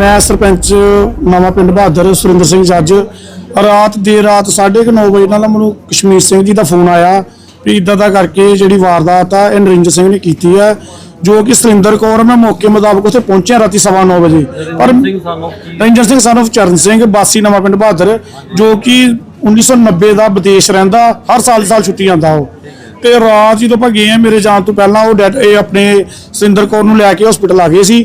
ਮੈਂ ਸਰਪੰਚ ਨਵਾਂ ਪਿੰਡ ਬਹਾਦਰ ਸੁਰਿੰਦਰ ਸਿੰਘ ਜੱਜ ਰਾਤ ਦੇਰ ਰਾਤ 9:30 ਵਜੇ ਨਾਲ ਮੈਨੂੰ ਕਸ਼ਮੀਰ ਸਿੰਘ ਜੀ ਦਾ ਫੋਨ ਆਇਆ ਵੀ ਇਦਾਂ ਦਾ ਕਰਕੇ ਜਿਹੜੀ ਵਾਰਦਾਤ ਆ ਇਹ ਨਰਿੰਦਰ ਸਿੰਘ ਨੇ ਕੀਤੀ ਹੈ ਜੋ ਕਿ ਸੁਰਿੰਦਰ ਕੌਰ ਮੈਂ ਮੌਕੇ ਮੁਤਾਬਕ ਉੱਥੇ ਪਹੁੰਚਿਆ ਰਾਤੀ 9:30 ਵਜੇ। ਪਰ ਸਿੰਘ ਸਾਨੂੰ ਰੰਜਨ ਸਿੰਘ of ਚਰਨ ਸਿੰਘ ਬਾਸੀ ਨਵਾਂ ਪਿੰਡ ਬਹਾਦਰ ਜੋ ਕਿ 1990 ਦਾ ਵਿਦੇਸ਼ ਰਹਿੰਦਾ ਹਰ ਸਾਲ ਦੀ ਸਾਲ ਛੁੱਟੀ ਆਉਂਦਾ ਉਹ। ਤੇ ਰਾਤ ਜਦੋਂ ਆਪਾਂ ਗਏ ਆ ਮੇਰੇ ਜਾਣ ਤੋਂ ਪਹਿਲਾਂ ਉਹ ਡੈਡ ਇਹ ਆਪਣੇ ਸੁਰਿੰਦਰ ਕੌਰ ਨੂੰ ਲੈ ਕੇ ਹਸਪੀਟਲ ਆ ਗਏ ਸੀ।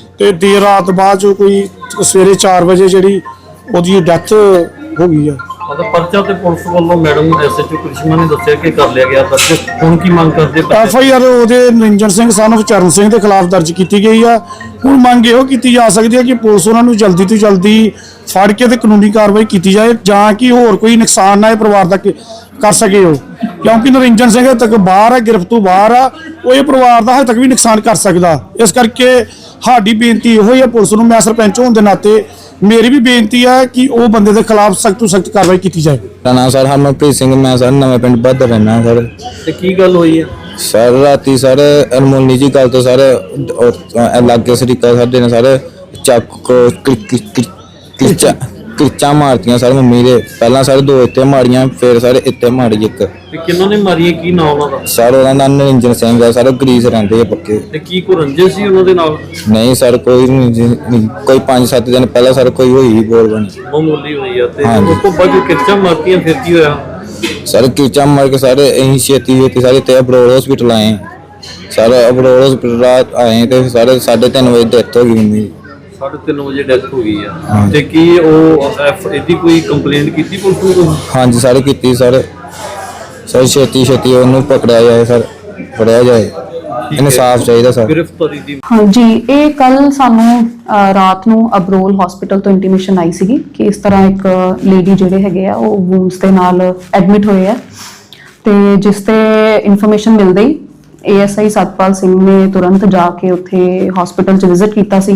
ਤੇ ਦੇਰ ਰਾਤ ਬਾਅਦ ਜੋ ਕੋਈ ਸਵੇਰੇ 4 ਵਜੇ ਜਿਹੜੀ ਉਹਦੀ ਡੈਥ ਹੋ ਗਈ ਆ। ਮਤਲਬ ਪਰਚਾ ਤੇ ਪੁਲਿਸ ਵੱਲੋਂ ਮੈਡਮ ਐਸਐਚਓ ਕ੍ਰਿਸ਼ਮਾ ਨੇ ਦੱਸਿਆ ਕਿ ਕਰ ਲਿਆ ਗਿਆ ਦਰਜ ਹੁਣ ਕੀ ਮੰਗ ਕਰਦੇ ਐਫ ਆਈ ਆਰ ਉਹਦੇ ਨਿਰੰਜਨ ਸਿੰਘ of ਚਰਨ ਸਿੰਘ ਦੇ ਖਿਲਾਫ ਦਰਜ ਕੀਤੀ ਗਈ ਆ। ਹੁਣ ਮੰਗ ਇਹੋ ਕੀਤੀ ਜਾ ਸਕਦੀ ਹੈ ਕਿ ਪੁਲਿਸ ਉਹਨਾਂ ਨੂੰ ਜਲਦੀ ਤੋਂ ਜਲਦੀ ਫੜ ਕੇ ਤੇ ਕਾਨੂੰਨੀ ਕਾਰਵਾਈ ਕੀਤੀ ਜਾਏ ਜਾਂ ਕਿ ਹੋਰ ਕੋਈ ਨੁਕਸਾਨ ਨਾ ਇਹ ਪਰਿਵਾਰ ਦਾ ਕਰ ਸਕੇ ਉਹ। ਕਿਉਂਕਿ ਨਿਰੰਜਨ ਸਿੰਘ ਹਜੇ ਤੱਕ ਬਾਹਰ ਆ ਗ੍ਰਿਫਤ ਤੋਂ ਬਾਹਰ ਆ ਉਹ ਇਹ ਪਰਿਵਾਰ ਦਾ ਹਜੇ ਤੱਕ ਵੀ ਨੁਕਸਾਨ ਕਰ ਸਕਦਾ। ਇਸ ਕਰਕੇ ਸਾਡੀ ਬੇਨਤੀ ਇਹੋ ਹੀ ਹੈ ਪੁਲਿਸ ਨੂੰ ਮੈਂ ਸਰਪੰਚ ਹੋਣ ਦੇ ਨਾਤੇ ਮੇਰੀ ਵੀ ਬੇਨਤੀ ਹੈ ਕਿ ਉਹ ਬੰਦੇ ਦੇ ਖਿਲਾਫ ਸਖਤ ਤੋਂ ਸਖਤ ਕਾਰਵਾਈ ਕੀਤੀ ਜਾਏ। ਮੇਰਾ ਨਾਮ ਸਰ ਹਰਮਨਪ੍ਰੀਤ ਸਿੰਘ ਮੈਂ ਸਰ ਨਵੇਂ ਪਿੰਡ ਬਹਾਦਰ ਰਹਿਣਾ ਸਰ। ਤੇ ਕੀ ਗੱਲ ਹੋਈ ਹੈ ਸਰ ਰਾਤੀ ਸਰ ਅਨਮੋਨੀ ਜੀ ਗੱਲ ਤੋਂ ਸਰ ਲਾਗੇ ਸਰੀਕਾ ਸਾਡੇ ਨੇ ਸਰ ਚਾਕੂ ਕਿਰਚਾ ਕਿਰਚਾ ਮਾਰਤੀਆਂ ਸਰ ਮੰਮੀ ਦੇ। ਪਹਿਲਾਂ ਸਰ ਦੋ ਇੱਥੇ ਮਾਰੀਆਂ ਫਿਰ ਸਰ ਇੱਥੇ ਮਾਰੀ ਇੱਕ। ਤੇ ਕਿੰਨਾਂ ਨੇ ਮਾਰੀ ਹੈ ਕੀ ਨਾਮ ਉਹਨਾਂ ਦਾ ਸਰ ਉਹਦਾ ਨਾਮ ਨਰਿੰਜਨ ਸਿੰਘ ਹੈ ਸਰ ਉਹ ਗਰੀਸ ਰਹਿੰਦੇ ਆ ਪੱਕੇ। ਤੇ ਕੀ ਕੋ ਰੰਜੇ ਸੀ ਉਹਨਾਂ ਦੇ ਨਾਲ? ਨਹੀਂ ਸਰ ਕੋਈ ਨਹੀਂ ਜੀ, ਨਹੀਂ, ਕੋਈ 5-7 ਦਿਨ ਪਹਿਲਾਂ ਸਰ ਕੋਈ ਹੋਈ ਹੀ ਬੋਲ ਬਣੀ। ਮਾਮੂਲੀ ਹੋਈ ਆ ਤੇ ਹਾਂਜੀ। ਉਸ ਤੋਂ ਬਾਅਦ ਜੋ ਕਿਰਚਾ ਮਾਰਤੀਆਂ ਫਿਰ ਕੀ ਹੋਇਆ? ਸਰ ਕਿਰਚਾ ਮਾਰ ਕੇ ਸਾਰੇ ਅਸੀਂ ਛੇਤੀ ਛੇਤੀ ਸਾਰੇ ਤੇ ਅਬਰੋੜ ਹਸਪੀਟਲ ਆਏ। ਸਰ ਅਬਰੋੜ ਹਸਪੀਟਲ ਆਏ ਤੇ ਸਾਰੇ 3:30 ਵਜੇ ਡੈਥ ਹੋ ਗਈ ਮੰਮੀ ਦੀ। 3:30 ਵਜੇ ਡੈਥ ਹੋ ਗਈ ਆ। ਹਾਂਜੀ। ਤੇ ਕੀ ਉਹ ਐਫ ਇਹਦੀ ਕੋਈ ਕੰਪਲੇਂਟ ਕੀਤੀ ਪੁਲਿਸ ਨੂੰ ਕੋਈ? ਹਾਂਜੀ ਸਾਰੇ ਕੀਤੀ ਸਰ। ਸਰ ਛੇਤੀ ਛੇਤੀ ਉਹਨੂੰ ਪਕੜਿਆ ਜਾਏ ਸਰ। ਫੜਿਆ ਜਾਏ। ਇਨਸਾਫ ਚਾਹੀਦਾ ਸਰ। ਗ੍ਰਿਫਤਾਰੀ ਦੀ ਹਾਂਜੀ ਇਹ ਕੱਲ ਸਾਨੂੰ ਰਾਤ ਨੂੰ ਅਬਰੋਲ ਹਸਪੀਟਲ ਤੋਂ ਇੰਟੀਮੇਸ਼ਨ ਆਈ ਸੀਗੀ ਕਿ ਇਸ ਤਰ੍ਹਾਂ ਇੱਕ ਲੇਡੀ ਜਿਹੜੇ ਹੈਗੇ ਆ ਉਹ ਵੂਨਸ ਦੇ ਨਾਲ ਐਡਮਿਟ ਹੋਏ ਆ। ਤੇ ਜਿਸ ਤੇ ਇਨਫੋਰਮੇਸ਼ਨ ਮਿਲਦੇ ਹੀ ਏਐਸਆਈ ਸਤਪਾਲ ਸਿੰਘ ਨੇ ਤੁਰੰਤ ਜਾ ਕੇ ਉੱਥੇ ਹਸਪੀਟਲ 'ਚ ਵਿਜ਼ਿਟ ਕੀਤਾ ਸੀ।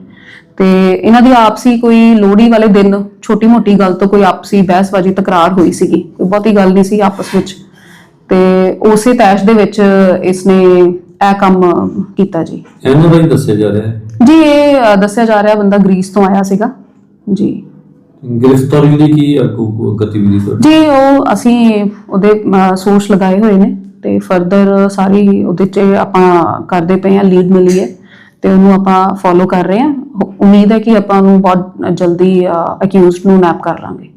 ਤੇ ਇਹਨਾਂ ਦੀ ਆਪਸੀ ਕੋਈ ਲੋਹੜੀ ਵਾਲੇ ਦਿਨ ਛੋਟੀ ਮੋਟੀ ਗੱਲ ਤੋਂ ਕੋਈ ਆਪਸੀ ਬਹਿਸਬਾਜ਼ੀ ਤਕਰਾਰ ਹੋਈ ਸੀਗੀ। ਕੋਈ ਬਹੁਤੀ ਗੱਲ ਨਹੀਂ ਸੀ ਆਪਸ ਵਿੱਚ। ਤੇ ਉਸੇ ਤੈਸ਼ ਦੇ ਵਿੱਚ ਇਸਨੇ ਇਹ ਕੰਮ ਕੀਤਾ ਜੀ। ਇਹਨਾਂ ਹੀ ਦੱਸਿਆ ਜਾ ਰਿਹਾ ਹੈ। ਜੀ ਇਹ ਅ, ਦੱਸਿਆ ਜਾ ਰਿਹਾ ਬੰਦਾ ਗ੍ਰੀਸ ਤੋਂ ਆਇਆ ਸੀਗਾ। ਜੀ। ਗ੍ਰਿਫਤਾਰੀ ਦੀ ਕੀ ਅੱਗੋਂ ਗਤੀਵਿਧੀ ਤੁਹਾਡੀ ਜੀ ਉਹ ਅਸੀਂ ਉਹਦੇ ਸੋਰਸ ਲਗਾਏ ਹੋਏ ਨੇ ਤੇ ਫਰਦਰ ਸਾਰੀ ਉਹਦੇ ਚ ਆਪਾਂ ਕਰਦੇ ਪਏ ਆ ਲੀਡ ਮਿਲੀ ਹੈ। ਤੇ ਉਹਨੂੰ ਆਪਾਂ ਫੋਲੋ ਕਰ ਰਹੇ ਹਾਂ। ਉਮੀਦ ਹੈ ਕਿ ਆਪਾਂ ਨੂੰ ਬਹੁਤ ਜਲਦੀ ਅਕਿਊਜ਼ਡ ਨੂੰ ਨੈਪ ਕਰ ਲਾਂਗੇ।